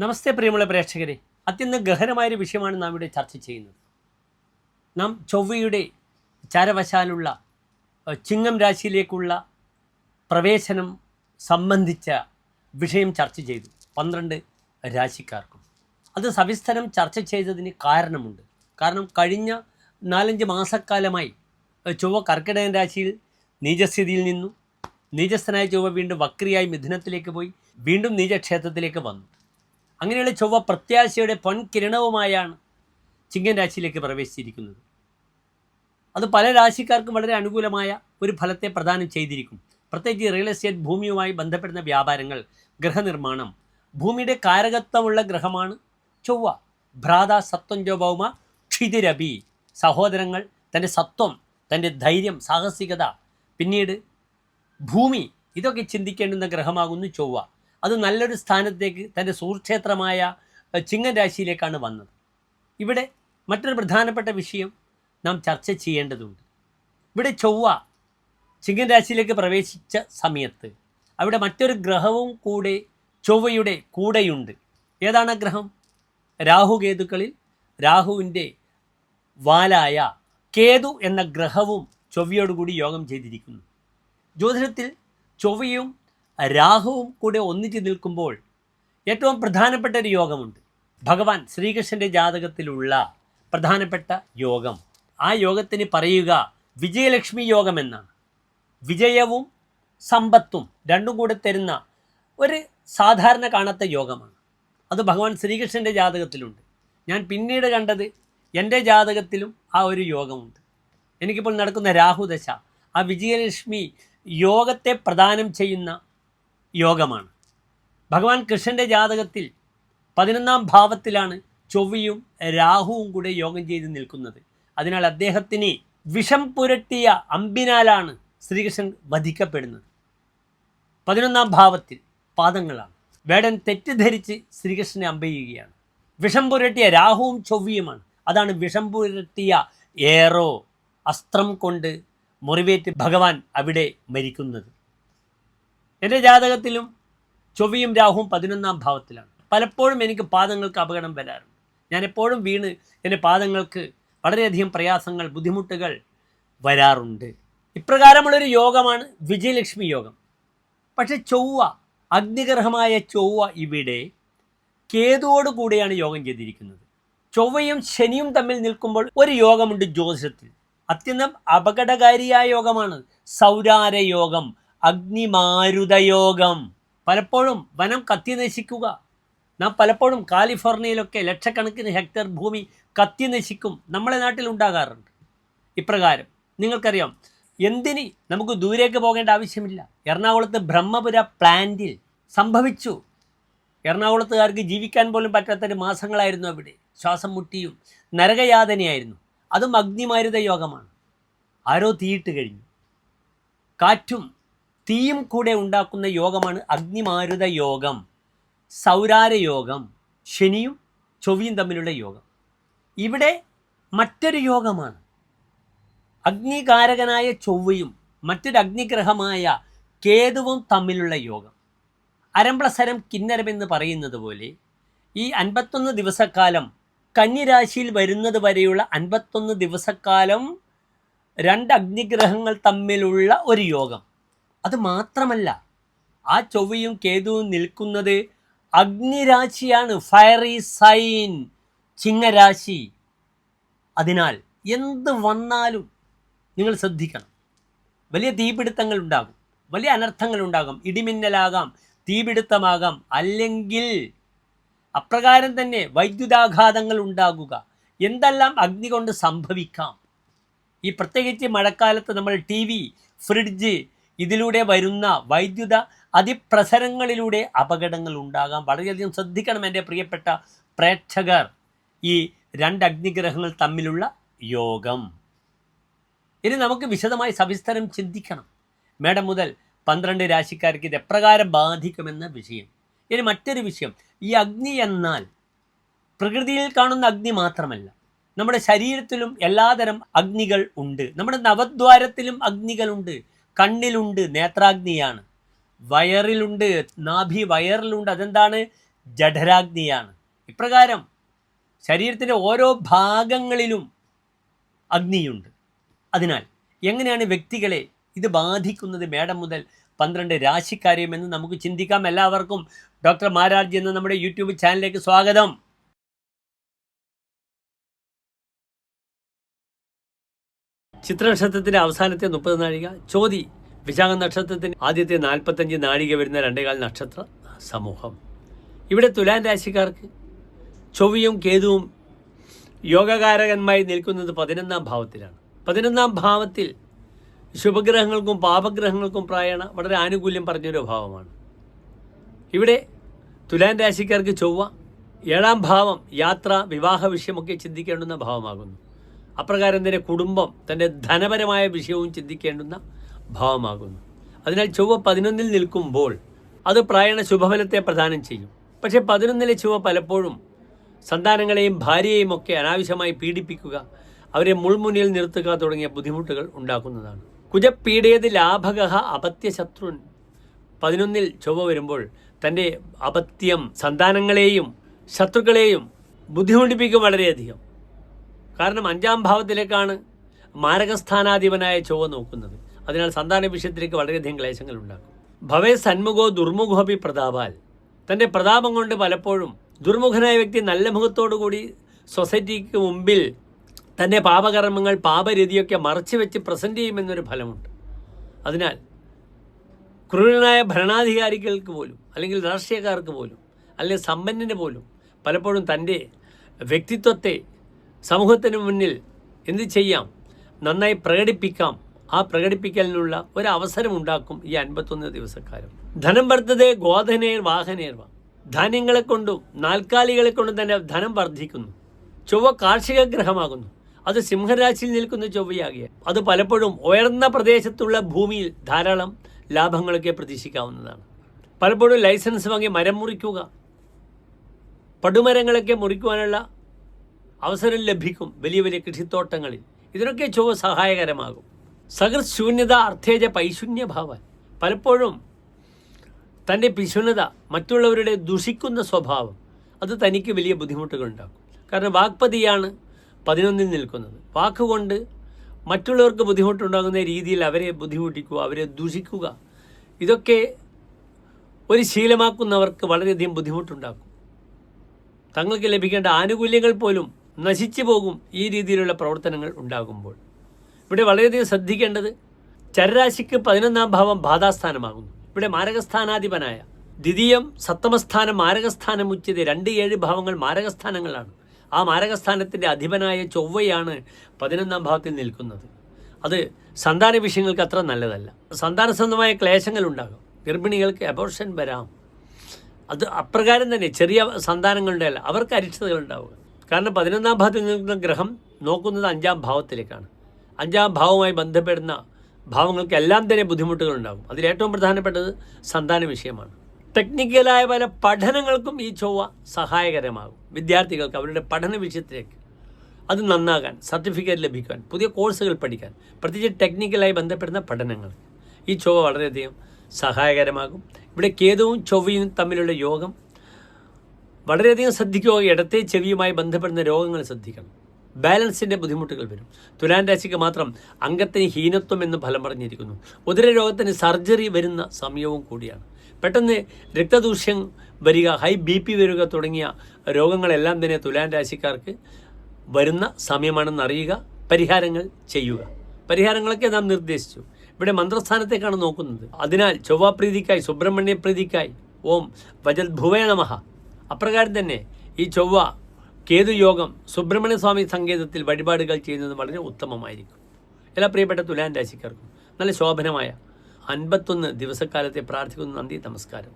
നമസ്തേ പ്രിയമുള്ള പ്രേക്ഷകരെ. അത്യന്തം ഗഹനമായൊരു വിഷയമാണ് നാം ഇവിടെ ചർച്ച ചെയ്യുന്നത്. നാം ചൊവ്വയുടെ ചാരവശാലുള്ള ചിങ്ങം രാശിയിലേക്കുള്ള പ്രവേശനം സംബന്ധിച്ച വിഷയം ചർച്ച ചെയ്തു. പന്ത്രണ്ട് രാശിക്കാർക്കും. അത് സവിസ്തരം ചർച്ച ചെയ്തതിന് കാരണമുണ്ട്. കാരണം കഴിഞ്ഞ നാലഞ്ച് മാസക്കാലമായി ചൊവ്വ കർക്കിടകൻ രാശിയിൽ നീചസ്ഥിതിയിൽ നിന്നു. നീചസ്ഥനായ ചൊവ്വ വീണ്ടും വക്രിയായി മിഥുനത്തിലേക്ക് പോയി. വീണ്ടും നീചക്ഷേത്രത്തിലേക്ക് വന്നു. അങ്ങനെയുള്ള ചൊവ്വ പ്രത്യാശയുടെ പൊൻകിരണവുമായാണ് ചിങ്ങൻ രാശിയിലേക്ക് പ്രവേശിച്ചിരിക്കുന്നത്. അത് പല രാശിക്കാർക്കും വളരെ അനുകൂലമായ ഒരു ഫലത്തെ പ്രദാനം ചെയ്തിരിക്കും. പ്രത്യേകിച്ച് റിയൽ എസ്റ്റേറ്റ് ഭൂമിയുമായി ബന്ധപ്പെടുന്ന വ്യാപാരങ്ങൾ ഗൃഹനിർമ്മാണം ഭൂമിയുടെ കാരകത്വമുള്ള ഗ്രഹമാണ് ചൊവ്വ. ഭ്രാത സത്വം ഭൗമ ക്ഷിതിരബി സഹോദരങ്ങൾ തന്റെ സത്വം തന്റെ ധൈര്യം സാഹസികത. പിന്നീട് ഭൂമി ഇതൊക്കെ ചിന്തിക്കേണ്ടുന്ന ഗ്രഹമാകുന്നു ചൊവ്വ. അത് നല്ലൊരു സ്ഥാനത്തേക്ക് തന്റെ സുഹൃക്ഷേത്രമായ ചിങ്ങൻ രാശിയിലേക്കാണ് വന്നത്. ഇവിടെ മറ്റൊരു പ്രധാനപ്പെട്ട വിഷയം നാം ചർച്ച ചെയ്യേണ്ടതുണ്ട്. ഇവിടെ ചൊവ്വ ചിങ്ങൻ രാശിയിലേക്ക് പ്രവേശിച്ച സമയത്ത് അവിടെ മറ്റൊരു ഗ്രഹവും കൂടെ ചൊവ്വയുടെ കൂടെയുണ്ട്. ഏതാണ് ഗ്രഹം? രാഹുകേതുക്കളിൽ രാഹുവിന്റെ വാലായ കേതു എന്ന ഗ്രഹവും ചൊവ്വയോടുകൂടി യോഗം ചെയ്തിരിക്കുന്നു. ജ്യോതിഷത്തിൽ ചൊവ്വയും രാഹുവും കൂടെ ഒന്നിച്ച് നിൽക്കുമ്പോൾ ഏറ്റവും പ്രധാനപ്പെട്ട ഒരു യോഗമുണ്ട്. ഭഗവാൻ ശ്രീകൃഷ്ണന്റെ ജാതകത്തിലുള്ള പ്രധാനപ്പെട്ട യോഗം. ആ യോഗത്തിന് പറയുക വിജയലക്ഷ്മി യോഗം എന്നാണ്. വിജയവും സമ്പത്തും രണ്ടും കൂടെ തരുന്ന ഒരു സാധാരണ കാണാത്ത യോഗമാണ്. അത് ഭഗവാൻ ശ്രീകൃഷ്ണന്റെ ജാതകത്തിലുണ്ട്. ഞാൻ പിന്നീട് കണ്ടത് എന്റെ ജാതകത്തിലും ആ ഒരു യോഗമുണ്ട്. എനിക്കിപ്പോൾ നടക്കുന്ന രാഹുദശ ആ വിജയലക്ഷ്മി യോഗത്തെ പ്രദാനം ചെയ്യുന്ന യോഗമാണ്. ഭഗവാൻ കൃഷ്ണന്റെ ജാതകത്തിൽ പതിനൊന്നാം ഭാവത്തിലാണ് ചൊവ്വയും രാഹുവും കൂടെ യോഗം ചെയ്ത് നിൽക്കുന്നത്. അതിനാൽ അദ്ദേഹത്തിന് വിഷം പുരട്ടിയ അമ്പിനാലാണ് ശ്രീകൃഷ്ണൻ വധിക്കപ്പെടുന്നത്. പതിനൊന്നാം ഭാവത്തിൽ പാദങ്ങളാണ്. വേടൻ തെറ്റിദ്ധരിച്ച് ശ്രീകൃഷ്ണനെ അമ്പയുകയാണ് വിഷം പുരട്ടിയ രാഹുവും ചൊവ്വയുമാണ്. അതാണ് വിഷം പുരട്ടിയ ഏറോ അസ്ത്രം കൊണ്ട് മുറിവേറ്റ് ഭഗവാൻ അവിടെ മരിക്കുന്നത്. എന്റെ ജാതകത്തിലും ചൊവ്വയും രാഹുവും പതിനൊന്നാം ഭാവത്തിലാണ്. പലപ്പോഴും എനിക്ക് പാദങ്ങൾക്ക് അപകടം വരാറുണ്ട്. ഞാൻ എപ്പോഴും വീണ് എന്റെ പാദങ്ങൾക്ക് വളരെയധികം പ്രയാസങ്ങൾ ബുദ്ധിമുട്ടുകൾ വരാറുണ്ട്. ഇപ്രകാരമുള്ളൊരു യോഗമാണ് വിജയലക്ഷ്മി യോഗം. പക്ഷെ ചൊവ്വ അഗ്നിഗ്രഹമായ ചൊവ്വ ഇവിടെ കേതുവോട് കൂടിയാണ് യോഗം ചെയ്തിരിക്കുന്നത്. ചൊവ്വയും ശനിയും തമ്മിൽ നിൽക്കുമ്പോൾ ഒരു യോഗമുണ്ട് ജ്യോതിഷത്തിൽ. അത്യന്തം അപകടകാരിയായ യോഗമാണ് സൗരാര യോഗം. അഗ്നിമാരുതയോഗം. പലപ്പോഴും വനം കത്തി നശിക്കുക നാം പലപ്പോഴും കാലിഫോർണിയയിലൊക്കെ ലക്ഷക്കണക്കിന് ഹെക്ടർ ഭൂമി കത്തി നശിക്കും നമ്മളെ നാട്ടിൽ ഉണ്ടാകാറുണ്ട്. ഇപ്രകാരം നിങ്ങൾക്കറിയാം എന്തിന് നമുക്ക് ദൂരേക്ക് പോകേണ്ട ആവശ്യമില്ല. എറണാകുളത്ത് ബ്രഹ്മപുര പ്ലാന്റിൽ സംഭവിച്ചു. എറണാകുളത്തുകാർക്ക് ജീവിക്കാൻ പോലും പറ്റാത്തൊരു മാസങ്ങളായിരുന്നു അവിടെ. ശ്വാസം മുട്ടിയും നരകയാതനയായിരുന്നു. അതും അഗ്നിമാരുത യോഗമാണ് ആരോ തീയിട്ട് കഴിഞ്ഞു. കാറ്റും തീയും കൂടെ ഉണ്ടാക്കുന്ന യോഗമാണ് അഗ്നിമാരുത യോഗം സൗരാര യോഗം ശനിയും ചൊവ്വയും തമ്മിലുള്ള യോഗം. ഇവിടെ മറ്റൊരു യോഗമാണ്. അഗ്നികാരകനായ ചൊവ്വയും മറ്റൊരു അഗ്നിഗ്രഹമായ കേതുവും തമ്മിലുള്ള യോഗം. അരംപ്ലസരം കിന്നരമെന്ന് പറയുന്നത് പോലെ ഈ അൻപത്തൊന്ന് ദിവസക്കാലം കന്നിരാശിയിൽ വരുന്നത് വരെയുള്ള അൻപത്തൊന്ന് ദിവസക്കാലം രണ്ട് അഗ്നിഗ്രഹങ്ങൾ തമ്മിലുള്ള ഒരു യോഗം. അത് മാത്രമല്ല ആ ചൊവ്വയും കേതുവും നിൽക്കുന്നത് അഗ്നിരാശിയാണ് ഫയറി സൈൻ ചിങ്ങരാശി. അതിനാൽ എന്ത് വന്നാലും നിങ്ങൾ ശ്രദ്ധിക്കണം. വലിയ തീപിടുത്തങ്ങൾ ഉണ്ടാകും വലിയ അനർത്ഥങ്ങൾ ഉണ്ടാകും ഇടിമിന്നലാകാം തീപിടുത്തമാകാം. അല്ലെങ്കിൽ അപ്രകാരം തന്നെ വൈദ്യുതാഘാതങ്ങൾ ഉണ്ടാകുക. എന്തെല്ലാം അഗ്നി കൊണ്ട് സംഭവിക്കാം? ഈ പ്രത്യേകിച്ച് മഴക്കാലത്ത് നമ്മൾ ടി വി ഫ്രിഡ്ജ് ഇതിലൂടെ വരുന്ന വൈദ്യുത അതിപ്രസരങ്ങളിലൂടെ അപകടങ്ങൾ ഉണ്ടാകാം. വളരെയധികം ശ്രദ്ധിക്കണം എന്റെ പ്രിയപ്പെട്ട പ്രേക്ഷകർ. ഈ രണ്ട് അഗ്നിഗ്രഹങ്ങൾ തമ്മിലുള്ള യോഗം. ഇനി നമുക്ക് വിശദമായി സവിസ്തരം ചിന്തിക്കണം. മേഡം മുതൽ പന്ത്രണ്ട് രാശിക്കാർക്ക് ഇത് എപ്രകാരം ബാധിക്കുമെന്ന വിഷയം. ഇനി മറ്റൊരു വിഷയം. ഈ അഗ്നി എന്നാൽ പ്രകൃതിയിൽ കാണുന്ന അഗ്നി മാത്രമല്ല. നമ്മുടെ ശരീരത്തിലും എല്ലാതരം അഗ്നികൾ ഉണ്ട്. നമ്മുടെ നവദ്വാരത്തിലും അഗ്നികളുണ്ട് കണ്ണിലുണ്ട് നേത്രാഗ്നിയാണ്. വയറിലുണ്ട് നാഭി വയറിലുണ്ട് അതെന്താണ്? ജഠരാഗ്നിയാണ്. ഇപ്രകാരം ശരീരത്തിന്റെ ഓരോ ഭാഗങ്ങളിലും അഗ്നിയുണ്ട്. അതിനാൽ എങ്ങനെയാണ് വ്യക്തികളെ ഇത് ബാധിക്കുന്നത്? മേഡം മുതൽ പന്ത്രണ്ട് രാശിക്കാരെയും എന്ന് നമുക്ക് ചിന്തിക്കാം. എല്ലാവർക്കും ഡോക്ടർ മാരാർജി എന്ന നമ്മുടെ യൂട്യൂബ് ചാനലിലേക്ക് സ്വാഗതം. ചിത്രനക്ഷത്രത്തിന്റെ അവസാനത്തെ മുപ്പത് നാഴിക ചോതി വിശാഖ നക്ഷത്രത്തിന് ആദ്യത്തെ നാൽപ്പത്തഞ്ച് നാഴിക വരുന്ന രണ്ടേകാൽ നക്ഷത്ര സമൂഹം. ഇവിടെ തുലാൻ രാശിക്കാർക്ക് ചൊവ്വയും കേതുവും യോഗകാരകന്മായി നിൽക്കുന്നത് പതിനൊന്നാം ഭാവത്തിലാണ്. പതിനൊന്നാം ഭാവത്തിൽ ശുഭഗ്രഹങ്ങൾക്കും പാപഗ്രഹങ്ങൾക്കും പ്രായണ വളരെ ആനുകൂല്യം പറഞ്ഞൊരു ഭാവമാണ്. ഇവിടെ തുലാൻ രാശിക്കാർക്ക് ചൊവ്വ ഏഴാം ഭാവം യാത്ര വിവാഹ വിഷയമൊക്കെ ചിന്തിക്കേണ്ടുന്ന ഭാവമാകുന്നു. അപ്രകാരം തന്നെ കുടുംബം തന്റെ ധനപരമായ വിഷയവും ചിന്തിക്കേണ്ടുന്ന ഭാവമാകുന്നു. അതിനാൽ ചൊവ്വ പതിനൊന്നിൽ നിൽക്കുമ്പോൾ അത് പ്രായണ ശുഭഫലത്തെ പ്രദാനം ചെയ്യും. പക്ഷേ പതിനൊന്നിലെ ചുവ പലപ്പോഴും സന്താനങ്ങളെയും ഭാര്യയെയും ഒക്കെ അനാവശ്യമായി പീഡിപ്പിക്കുക അവരെ മുൾമുനിയിൽ നിർത്തുക തുടങ്ങിയ ബുദ്ധിമുട്ടുകൾ ഉണ്ടാക്കുന്നതാണ്. കുജപ്പീഡയത് ലാഭക അപത്യശത്രുൻ. പതിനൊന്നിൽ ചൊവ്വ വരുമ്പോൾ തന്റെ അപത്യം സന്താനങ്ങളെയും ശത്രുക്കളെയും ബുദ്ധിമുട്ടിപ്പിക്കും വളരെയധികം. കാരണം അഞ്ചാം ഭാവത്തിലേക്കാണ് മാരകസ്ഥാനാധിപനായ ചൊവ്വ നോക്കുന്നത്. അതിനാൽ സന്താന വിഷയത്തിലേക്ക് വളരെയധികം ക്ലേശങ്ങൾ ഉണ്ടാക്കും. ഭവേ സന്മുഖോ ദുർമുഖോപി പ്രതാപാൽ. തന്റെ പ്രതാപം കൊണ്ട് പലപ്പോഴും ദുർമുഖനായ വ്യക്തി നല്ല മുഖത്തോടുകൂടി സൊസൈറ്റിക്ക് മുമ്പിൽ തന്റെ പാപകർമ്മങ്ങൾ പാപരീതിയൊക്കെ മറച്ചു വെച്ച് പ്രസന്റ് ചെയ്യുമെന്നൊരു ഫലമുണ്ട്. അതിനാൽ ക്രൂരനായ ഭരണാധികാരികൾക്ക് പോലും അല്ലെങ്കിൽ രാഷ്ട്രീയക്കാർക്ക് പോലും അല്ലെങ്കിൽ സമ്പന്നന് പോലും പലപ്പോഴും തന്റെ വ്യക്തിത്വത്തെ സമൂഹത്തിന് മുന്നിൽ എന്ത് ചെയ്യാം? നന്നായി പ്രകടിപ്പിക്കാം. ആ പ്രകടിപ്പിക്കലിനുള്ള ഒരു അവസരം ഉണ്ടാക്കും ഈ അൻപത്തൊന്ന് ദിവസക്കാലം. ധനം വർദ്ധതേ ഗോധനേർ വാഹനേർവ. ധാന്യങ്ങളെ കൊണ്ടും നാൽക്കാലികളെ കൊണ്ടും തന്നെ ധനം വർദ്ധിക്കുന്നു. ചൊവ്വ കാർഷിക ഗ്രഹമാകുന്നു. അത് സിംഹരാശിയിൽ നിൽക്കുന്ന ചൊവ്വയാകിയ. അത് പലപ്പോഴും ഉയർന്ന പ്രദേശത്തുള്ള ഭൂമിയിൽ ധാരാളം ലാഭങ്ങളൊക്കെ പ്രതീക്ഷിക്കാവുന്നതാണ്. പലപ്പോഴും ലൈസൻസ് വാങ്ങി മരം മുറിക്കുക പടുമരങ്ങളൊക്കെ മുറിക്കുവാനുള്ള അവസരം ലഭിക്കും വലിയ വലിയ കൃഷിത്തോട്ടങ്ങളിൽ. ഇതിനൊക്കെ ചൊവ്വ സഹായകരമാകും. സഹൃത് ശൂന്യത അർത്ഥേജ പൈശൂന്യഭാവൻ പലപ്പോഴും തന്റെ പിശുനത മറ്റുള്ളവരുടെ ദുഷിക്കുന്ന സ്വഭാവം അത് തനിക്ക് വലിയ ബുദ്ധിമുട്ടുകൾ ഉണ്ടാക്കും. കാരണം വാക്പതിയാണ് പതിനൊന്നിൽ നിൽക്കുന്നത്. വാക്കുകൊണ്ട് മറ്റുള്ളവർക്ക് ബുദ്ധിമുട്ടുണ്ടാകുന്ന രീതിയിൽ അവരെ ബുദ്ധിമുട്ടിക്കുക അവരെ ദുഷിക്കുക ഇതൊക്കെ ഒരു ശീലമാക്കുന്നവർക്ക് വളരെയധികം ബുദ്ധിമുട്ടുണ്ടാക്കും. തങ്ങൾക്ക് ലഭിക്കേണ്ട ആനുകൂല്യങ്ങൾ പോലും നശിച്ചു പോകും ഈ രീതിയിലുള്ള പ്രവർത്തനങ്ങൾ ഉണ്ടാകുമ്പോൾ. ഇവിടെ വളരെയധികം ശ്രദ്ധിക്കേണ്ടത് ചരരാശിക്ക് പതിനൊന്നാം ഭാവം ബാധാസ്ഥാനമാകുന്നു. ഇവിടെ മാരകസ്ഥാനാധിപനായ ദ്വിതീയം സപ്തമസ്ഥാനം മാരകസ്ഥാനം ഉച്ചത് രണ്ട് ഏഴ് ഭാവങ്ങൾ മാരകസ്ഥാനങ്ങളാണ്. ആ മാരകസ്ഥാനത്തിന്റെ അധിപനായ ചൊവ്വയാണ് പതിനൊന്നാം ഭാവത്തിൽ നിൽക്കുന്നത്. അത് സന്താന വിഷയങ്ങൾക്ക് അത്ര നല്ലതല്ല. സന്താന സംബന്ധമായ ക്ലേശങ്ങൾ ഉണ്ടാകും. ഗർഭിണികൾക്ക് അബോർഷൻ വരാം. അത് അപ്രകാരം തന്നെ ചെറിയ സന്താനങ്ങളുടെ അല്ല അവർക്ക് അരിച്ചതകൾ ഉണ്ടാവുക. കാരണം പതിനൊന്നാം ഭാവത്തിൽ നിൽക്കുന്ന ഗ്രഹം നോക്കുന്നത് അഞ്ചാം ഭാവത്തിലേക്കാണ്. അഞ്ചാം ഭാവവുമായി ബന്ധപ്പെടുന്ന ഭാവങ്ങൾക്കെല്ലാം തന്നെ ബുദ്ധിമുട്ടുകൾ ഉണ്ടാകും അതിലേറ്റവും പ്രധാനപ്പെട്ടത് സന്താന വിഷയമാണ്. ടെക്നിക്കലായ പല പഠനങ്ങൾക്കും ഈ ചൊവ്വ സഹായകരമാകും. വിദ്യാർത്ഥികൾക്ക് അവരുടെ പഠന വിഷയത്തിലേക്ക്. അത് നന്നാകാൻ സർട്ടിഫിക്കറ്റ് ലഭിക്കാൻ പുതിയ കോഴ്സുകൾ പഠിക്കാൻ പ്രത്യേകിച്ച് ടെക്നിക്കലായി ബന്ധപ്പെടുന്ന പഠനങ്ങൾ. ഈ ചൊവ്വ വളരെയധികം സഹായകരമാകും. ഇവിടെ കേതുവും ചൊവ്വയും തമ്മിലുള്ള യോഗം വളരെയധികം ശ്രദ്ധിക്കുക. ഇടത്തെ ചെവിയുമായി ബന്ധപ്പെടുന്ന രോഗങ്ങൾ ശ്രദ്ധിക്കണം. ബാലൻസിന്റെ ബുദ്ധിമുട്ടുകൾ വരും. തുലാൻ രാശിക്ക് മാത്രം അംഗത്തിന് ഹീനത്വം എന്ന് ഫലം പറഞ്ഞിരിക്കുന്നു. ഉദര രോഗത്തിന് സർജറി വരുന്ന സമയവും കൂടിയാണ്. പെട്ടെന്ന് രക്തദൂഷ്യം വരിക ഹൈ ബി പി വരിക തുടങ്ങിയ രോഗങ്ങളെല്ലാം തന്നെ തുലാൻ രാശിക്കാർക്ക് വരുന്ന സമയമാണെന്ന് അറിയുക പരിഹാരങ്ങൾ ചെയ്യുക. പരിഹാരങ്ങളൊക്കെ നാം നിർദ്ദേശിച്ചു. ഇവിടെ മന്ത്രസ്ഥാനത്തേക്കാണ് നോക്കുന്നത്. അതിനാൽ ചൊവ്വാപ്രീതിക്കായി സുബ്രഹ്മണ്യ പ്രീതിക്കായി ഓം വജത് ഭുവേ നമഃ. അപ്രകാരം തന്നെ ഈ ചൊവ്വ കേതുയോഗം സുബ്രഹ്മണ്യസ്വാമി സുബ്രഹ്മണ്യ സ്വാമി സങ്കേതത്തിൽ വഴിപാടുകൾ ചെയ്യുന്നത് വളരെ ഉത്തമമായിരിക്കും. എല്ലാ പ്രിയപ്പെട്ട തുലാൻ രാശിക്കാർക്കും നല്ല ശോഭനമായ അൻപത്തൊന്ന് ദിവസക്കാലത്തെ പ്രാർത്ഥിക്കുന്നു. നന്ദി നമസ്കാരം.